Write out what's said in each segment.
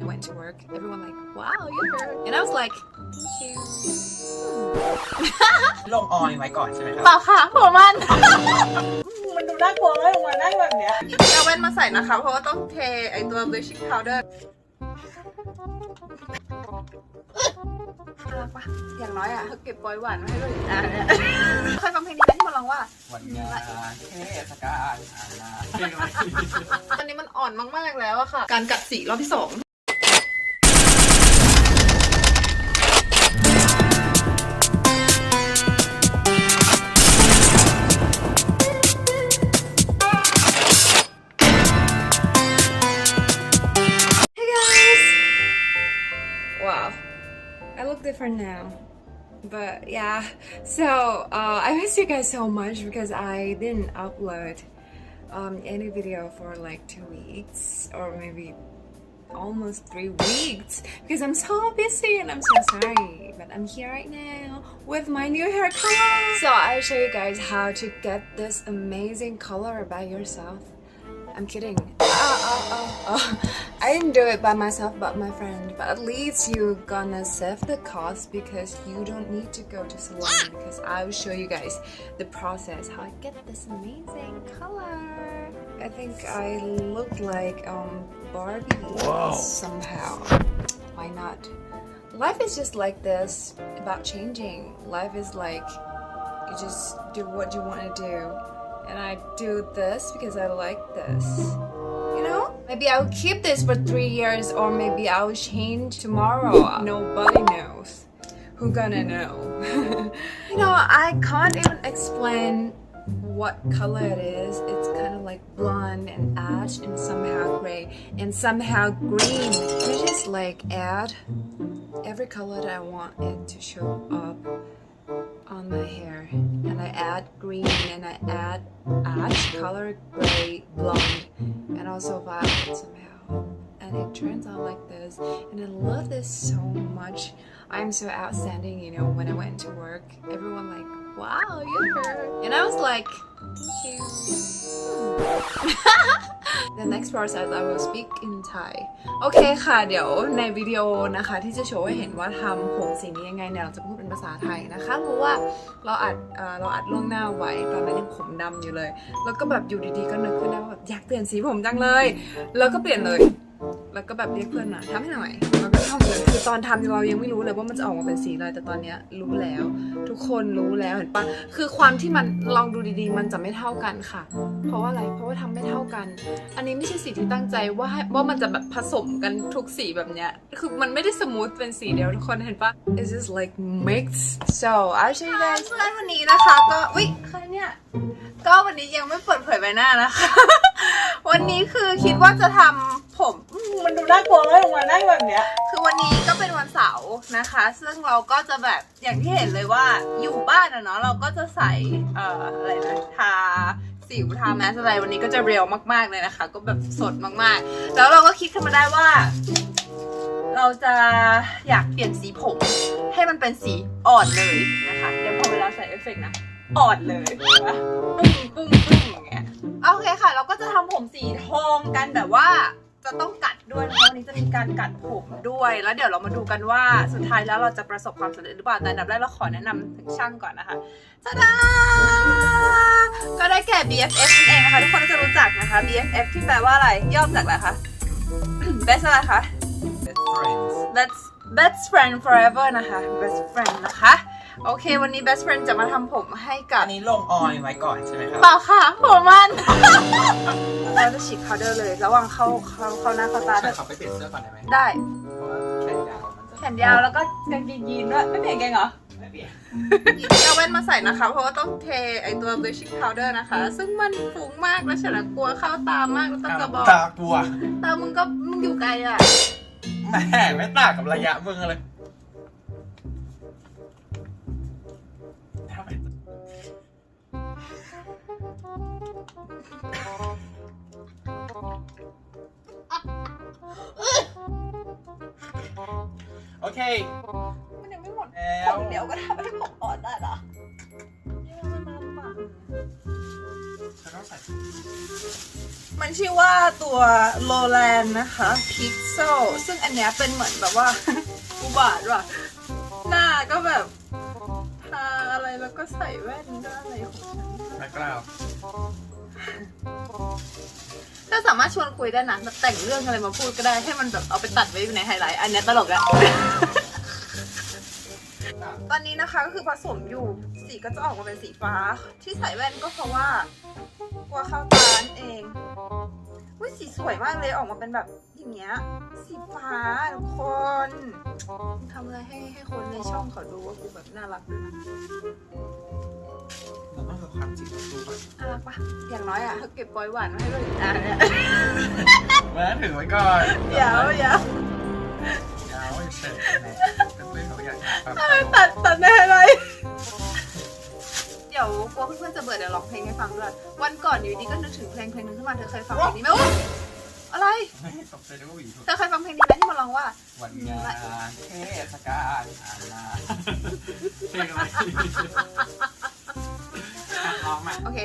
I went to work, everyone like, wow, you're her. And I was like, thank you. ลงออยไว้ก่อนใช่ไหมครับเปล่าค่ะผมมัน มันดูน่ากลัวมากมันนั่งแบบเนี้ยเอาแว่นมาใส่นะคะ เพราะว่าต้องเทไอตัว bleaching powder น่ารักปะอย่างน้อยอะเขาเก็บปอยหวานมาให้ด้วยอะเนี่ยเคยฟังเพลงนี้ไหมที่มันร้องว่า วันงานเทศกาลอาณาเพลงอะไรตอนนี้มันอ่อนมากๆแล้วอะค่ะ การกัดสีรอบที่สอง Different now. But yeah, so uh, I miss you guys so much because I didn't upload um, any video for like two weeks or maybe almost three weeks because I'm so busy and I'm so sorry. But I'm here right now with my new hair color. So I'll show you guys how to get this amazing color by yourself. I'm kidding. Oh, oh, oh, oh. I didn't do it by myself, but my friend. But at least you're gonna save the cost because you don't need to go to salon because I will show you guys the process how I get this amazing color. I think I look like um Barbie somehow. Why not? Life is just like this about changing. Life is like you just do what you want to do and I do this because I like this. You? Maybe I'll keep this for three years or maybe I'll change tomorrow. Nobody knows. Who gonna know? you know, I can't even explain what color it is. It's kind of like blonde and ash and somehow gray and somehow green. I just like add every color that I want it to show up add green and I add ash color gray blonde and also violet somehow. And it turns out like this and I love this so much. I'm so outstanding you know when I went to work everyone like wow you're her and I was like thank you The next process I will speak in Thai โอเคค่ะ เดี๋ยวในวิดีโอนะคะ ที่จะโชว์ให้เห็นว่าทำผมสีนี้ยังไงเนี่ย เราจะพูดเป็นภาษาไทยนะคะ เพราะว่าเราอัดเราอัดล่วงหน้าไว้ ตอนนั้นยังผมดำอยู่เลย แล้วก็แบบอยู่ดีๆ ก็นึกขึ้นได้ว่าแบบอยากเปลี่ยนสีผมจังเลย แล้วก็เปลี่ยนเลย แล้วก็แบบเรียกเพื่อนมาทำให้หน่อยแล้วก็ทำเลยคือตอนทำเรายังไม่รู้เลยว่ามันจะออกมาเป็นสีอะไรแต่ตอนเนี้ยรู้แล้ว ทุกคนรู้แล้วเห็นปะคือความที่มันลองดูดีๆ มันจะไม่เท่ากันค่ะ เพราะว่าอะไรเพราะว่าทำไม่เท่ากัน อันนี้ไม่ใช่สีที่ตั้งใจว่าให้ว่ามันจะแบบผสมกันทุกสีแบบเนี้ยคือมันไม่ได้สมูทเป็นสีเดียวทุกคนเห็นปะ It's just like mixed so I'll show you guys เพื่อนวันนี้นะคะก็อุ๊ยใครเนี่ยก็วันนี้ยังไม่เปิดเผยใบหน้านะคะ วันนี้คือคิดว่าจะทำผมมั นดูน่ากลัวมากมันนั่งแบบเนี้ย คือวันนี้ก็เป็นวันเสาร์นะคะ ซึ่งเราก็จะแบบอย่างที่เห็นเลยว่าอยู่บ้านอะเนาะเราก็จะใส่เอ่ออะไรนะทาสิวทาแมสอะไรวันนี้ก็จะเรียวมากๆเลยนะคะ ก็แบบสดมากๆ แล้วเราก็คิดขึ้นมาได้ว่า เราจะอยากเปลี่ยนสีผม ให้มันเป็นสีอ่อนเลยนะคะเดี๋ยวพอเวลาใส่เอฟเฟกต์นะอ่อนเลยปะปุ้งปุ้งปุ้งอย่างเงี้ยโอเคค่ะ เราก็จะทำผมสีทองกันแบบว่า จะต้องกัดด้วยนะคะวันนี้จะมีการกัดผมด้วย แล้วเดี๋ยวเรามาดูกันว่าสุดท้ายแล้วเราจะประสบความสำเร็จหรือเปล่าแต่อันดับแรกเราขอแนะนำถึงช่างก่อนนะคะตาดาก็ได้แก่ BFF นั่นเองนะคะทุกคนน่าจะรู้จักนะคะ BFF ที่แปลว่าอะไรย่อมาจากอะไรคะ best อะไรคะ Best friends best best friend forever นะคะ best friend นะคะ โอเค วันนี้ best friend จะมาทำผมให้กับอันนี้ลงออยไว้ก่อนใช่ไหมครับ เปล่าค่ะผมมัน เราจะฉีดพาวเดอร์เลย ระหว่างเข้าเข้าเข้าหน้าเข้าตาใช่ด้วยครับไปเปลี่ยนเสื้อก่อนได้ไหมได้ เพราะว่าแขนยาวมันจะแขนยาวแล้วก็กางเกงยีนด้วยไม่เปลี่ยนกางเกงเหรอ ไม่เปลี่ยนเอาแว่นมาใส่นะคะ เพราะว่าต้องเทไอตัว bleaching powder นะคะ ซึ่งมันฟุ้งมากแล้วฉันอะกลัวเข้าตามากแล้วต้องจะบอกตากลัวตามึงก็มึงอยู่ไกลอะแหม่ไม่ต่างกับระยะมึงเลยทำไม โอเค มันยังไม่หมดแล้วผมเดี๋ยวก็ทำให้ผมอ่อนได้เหรอเธอต้องใส่มันชื่อว่าตัวโลแลนนะคะพิกเซลซึ่งอันเนี้ยเป็นเหมือนแบบว่า อุบาทว่ะ หน้าก็แบบทาอะไรแล้วก็ใส่แว่นด้วยอะไรของฉันแม่กล้าว ก็สามารถชวนคุยได้นะแบบแต่งเรื่องอะไรมาพูดก็ได้ให้มันแบบเอาไปตัดไว้ในไฮไลท์อันเนี้ยตลกอะ ตอนนี้นะคะก็คือผสมอยู่สีก็จะออกมาเป็นสีฟ้า ที่ใส่แว่นก็เพราะว่ากลัวเข้าตานั่นเอง อุ้ยสีสวยมากเลยออกมาเป็นแบบอย่างเงี้ย สีฟ้าทุกคนทำอะไรให้ให้คนในช่องเขาดูว่ากูแบบน่ารักด้วยนะเราต้องคือความจริงของตัวก่อนน่ารักปะอย่างน้อยอะเขาเก็บปอยหวานมาให้ด้วยอะเนี่ยแม่ถือไว้ก่อนเดี๋ยวเดี๋ยวยาวเฉยนะเพื่อนๆเขาอยากแบบตัดตัดได้อะไรเดี๋ยวกลัวเพื่อนๆจะเบื่อเดี๋ยวร้องเพลงให้ฟังด้วย วันก่อนอยู่ดีก็นึกถึงเพลงเพลงหนึงขึ้นมาเธอเคยฟังเพลงนี้ไหมอุ๊ยอะไรไม่ตกใจด้วยว่าหวีถูกเธอเคยฟังเพลงนี้ไหมที่มันร้องว่า วันงานเทศกาลอาณาเพลงอะไรอะร้องมาโอเค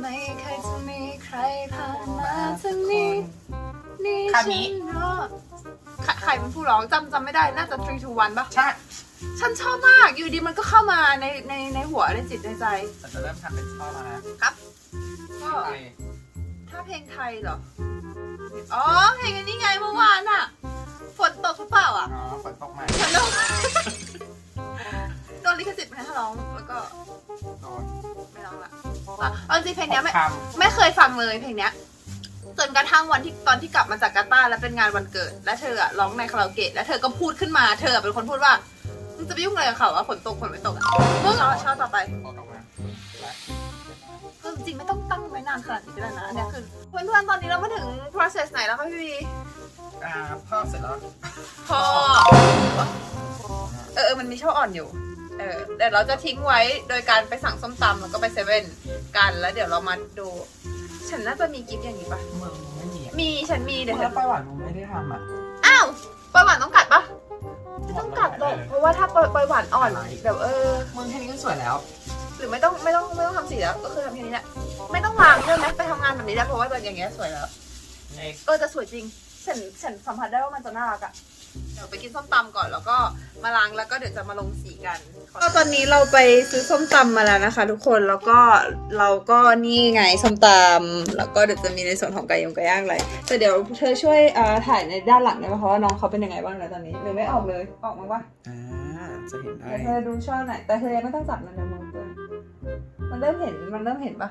ไม่เคยจะมีใครผ่านมาทางนี้ นี่คาฉัมินรอ ใครใครเป็นผู้ร้องจำจำไม่ได้น่าจะ three to one ปะใช่ฉันชอบมากอยู่ดีมันก็เข้ามาในในในหัวในจิตในใจ เราจะเริ่มทำเป็นช่อแล้วนะครับ ก็ไปถ้าเพลงไทยเหรอ อ๋อ เพลงอันนี้ไงเมื่อวานอะฝนตกหรือเปล่าอะอ๋อฝนตกใหม่ฉันร้องโดนลิขสิทธิ์ไหมถ้าร้องแล้วก็โดนไม่ร้องละอะเอาจริงๆเพลงเนี้ยไม่คไม่เคยฟังเลยเพลงเนี้ย จนกระทั่งวันที่ตอนที่กลับมาจากกาตาร์แล้วเป็นงานวันเกิด แล้วเธออะร้องในคาราโอเกะแล้วเธอก็พูดขึ้นมาเธอเป็นคนพูดว่ามึงจะไปยุ่งอะไรกับเขาว่าฝนตกฝนไม่ตกอะมึงเหรอชอบต่อไปำตกออกมาและเออจริงๆไม่ต้องตั้งไว้นานขนาดนี้ก็ได้นะอันเนี้ยคือเพื่อนๆตอนนี้เรามาถึง process ไหนแล้วคะพี่วีอ่าพ่อเสร็จแล้ว พอเออเออมันมีช่ออ่อนอยู่ เออเดี๋ยวเราจะทิ้งไว้โดยการไปสั่งส้มตำแล้วก็ไปเซเว่นกันแล้วเดี๋ยวเรามาดู ฉันน่าจะมีกิฟต์อย่างนี้ปะมึงไม่มีอะมีฉันมีเดี๋ยวฉัแล้นวไปหวานมึงไม่ได้ทำอะอ้าวปลอยหวานต้องกัดปะไม่ต้องกัดหรอกเพราะว่าถ้าปลอยปลอยหวานอ่อนอะไรเดี๋ยวเออ มึงแค่นี้ก็สวยแล้ว หรือไม่ต้องไม่ต้องไม่ต้องทำสีแล้วก็คือทำแค่นี้แหละไม่ต้องล้างด้วยไหมไปทำงานแบบนี้ได้เพราะว่าแบบอย่างเงี้ยสวยแล้ว next เออจะสวยจริง ฉันฉันสัมผัสได้ว่ามันจะน่ารักอะเดี๋ยวไปกินส้มตำก่อนแล้วก็มาล้างแล้วก็เดี๋ยวจะมาลงสีกันก็ตอนนี้เราไปซื้อส้มตำมาแล้วนะคะ ทุกคนแล้วก็เราก็นี่ไงส้มตำแล้วก็เดี๋ยวจะมีในส่วนของไก่ยงไก่ย่างอะไรแต่เดี๋ยวเธอช่วยเอ่อถ่ายในด้านหลังได้ไหมเพราะว่าน้องเขาเป็นยังไงบ้างแล้วตอนนี้หรือไม่ออกเลยออกมาปะอ่าจะเห็นได้เดี๋ยวเธอดูช่อไหนแต่เธอยังไม่ต้องจับมันเดี๋ยวมือเปื้อนมันเริ่มเห็นมันเริ่มเห็นปะ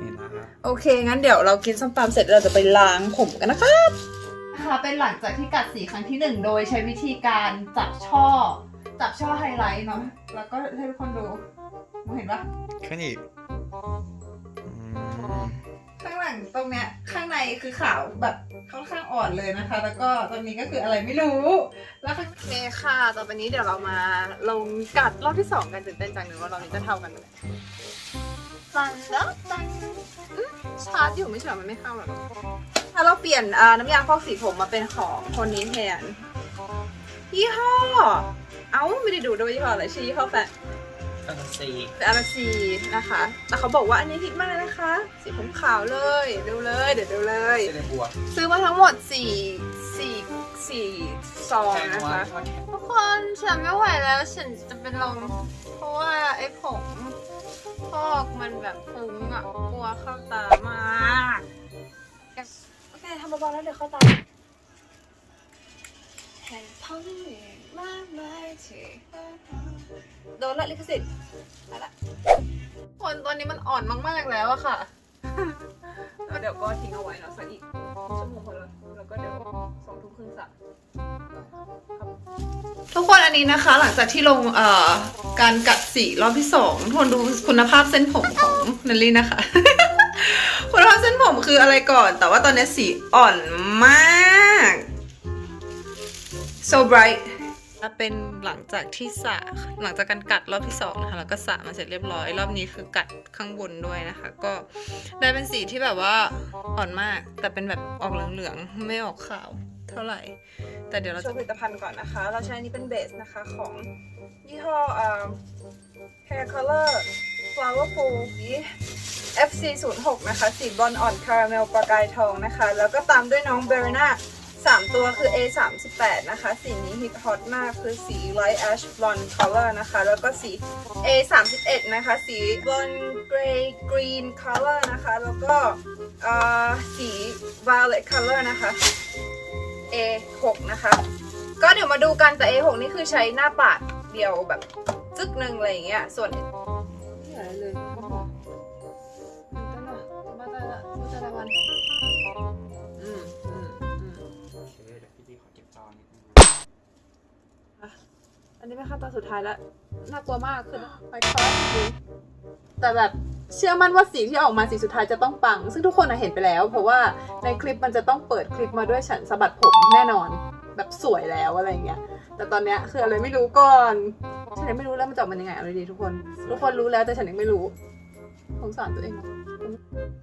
เห็นแล้วครับโอเคงั้นเดี๋ยวเรากินส้มตำเสร็จเราจะไปล้างผมกันนะครับ นะคะเป็นหลังจากที่กัดสีครั้งที่หนึ่งโดยใช้วิธีการจับช่อ จับช่อไฮไลท์เนาะแล้วก็ให้ทุกคนดูมองเห็นปะขึ้นอีกข้างหลังตรงเนี้ยข้างในคือขาวแบบค่อนข้างอ่อนเลยนะคะ แล้วก็ตรงนี้ก็คืออะไรไม่รู้ แล้วก็โอเคค่ะต่อไปนี้เดี๋ยวเรามาลงกัดรอบที่สองกันตื่นเต้นจังเลยว่ารอบนี้จะเท่ากันไหมตันแล้วตันอื้อชาร์จอยู่ไม่ใช่เหรอมันไม่เข้าหรอก ถ้าเราเปลี่ยนอ่าน้ำยาฟอกสีผมมาเป็นของคนนี้แทนยี่ห้อ เอ้าไม่ได้ดูด้วยยี่ห้ออะไรชื่อยี่ห้อแฟนตั้งแต่สี่เป็นอาราซีนะคะ แต่เขาบอกว่าอันนี้ฮิตมากเลยนะคะ สีผมขาวเลยดูเลย เดี๋ยวดูเลยเซเลบัวซื้อมาทั้งหมดสี่สี่สี่ซองแพงนะวะคะ ทุกคนฉันไม่ไหวแล้วฉันจะเป็นลมเพราะว่าไอ้ผงพอกมันแบบฟุ้งอะ กลัวเข้าตามาก โอเคทำเบาๆแล้วเดี๋ยวเข้าตาแห่งพังมากมายที่โดนละลิขสิทธิ์ไปละคนตอนนี้มันอ่อนมากๆแล้วอะค่ะแล้วเดี๋ยวก็ทิ้งเอาไว้เนาะสักอีกชั่วโมงคนละแล้วก็เดี๋ยวสองทุ่มครึ่งสักทุกคนอันนี้นะคะ หลังจากที่ลงเอ่อการกัดสีรอบที่สองทุกคนดูคุณภาพเส้นผมของนัลลี่นะคะ คุณภาพเส้นผม คืออะไรก่อน แต่ว่าตอนนี้สีอ่อนมาก so bright เป็นหลังจากที่สระหลังจากการกัดรอบที่สองนะคะแล้วก็สระมาเสร็จเรียบร้อย รอบนี้คือกัดข้างบนด้วยนะคะ ก็ได้เป็นสีที่แบบว่าอ่อนมาก แต่เป็นแบบออกเหลืองๆไม่ออกขาวเท่าไหร่ แต่เดี๋ยวเราจะผลิตภัณฑ์ก่อนนะคะ เราใช้อันนี้เป็นเบสนะคะของยี่ห้อเอ่อ hair color flower FC06 นะคะ สีบอลอ่อนคาราเมลประกายทองนะคะ แล้วก็ตามด้วยน้องเบรนาสามตัวคือ A38 นะคะ สีนี้ฮิตฮอตมากคือสี light ash blonde color นะคะ แล้วก็สี A31 นะคะ สี blonde gray green color นะคะ แล้วก็สี violet color นะคะ A6 นะคะ ก็เดี๋ยวมาดูกันแต่ A6 นี่คือใช้หน้าปาดเดียวแบบจึกหนึ่งอะไรอย่างเงี้ย ส่วน อันนี้เป็นขั้นตอนสุดท้ายแล้ว น่ากลัวมากคือไปคอร์สจริงแต่แบบเชื่อมั่นว่าสีที่ออกมาสีสุดท้ายจะต้องปัง ซึ่งทุกคนเห็นไปแล้ว เพราะว่าในคลิปมันจะต้องเปิดคลิปมาด้วยฉันสะบัดผมแน่นอน แบบสวยแล้วอะไรเงี้ย แต่ตอนเนี้ยคืออะไรไม่รู้ก่อน ฉันยังไม่รู้แล้วมันจะออกมายังไงเอาเลยดีทุกคน ทุกคนรู้แล้วแต่ฉันยังไม่รู้สงสารตัวเอง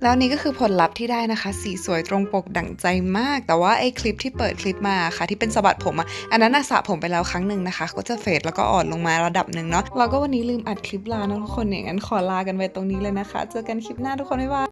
แล้วนี่ก็คือผลลัพธ์ที่ได้นะคะ สีสวยตรงปกดั่งใจมาก แต่ว่าไอ้คลิปที่เปิดคลิปมาค่ะ ที่เป็นสะบัดผมอะอันนั้นอะสระผมไปแล้วครั้งหนึ่งนะคะ ก็จะเฟดแล้วก็อ่อนลงมาระดับหนึ่งเนาะเราก็วันนี้ลืมอัดคลิปลานะทุกคนอย่างนั้นขอลากันไปตรงนี้เลยนะคะ เจอกันคลิปหน้าทุกคนบ๊ายบาย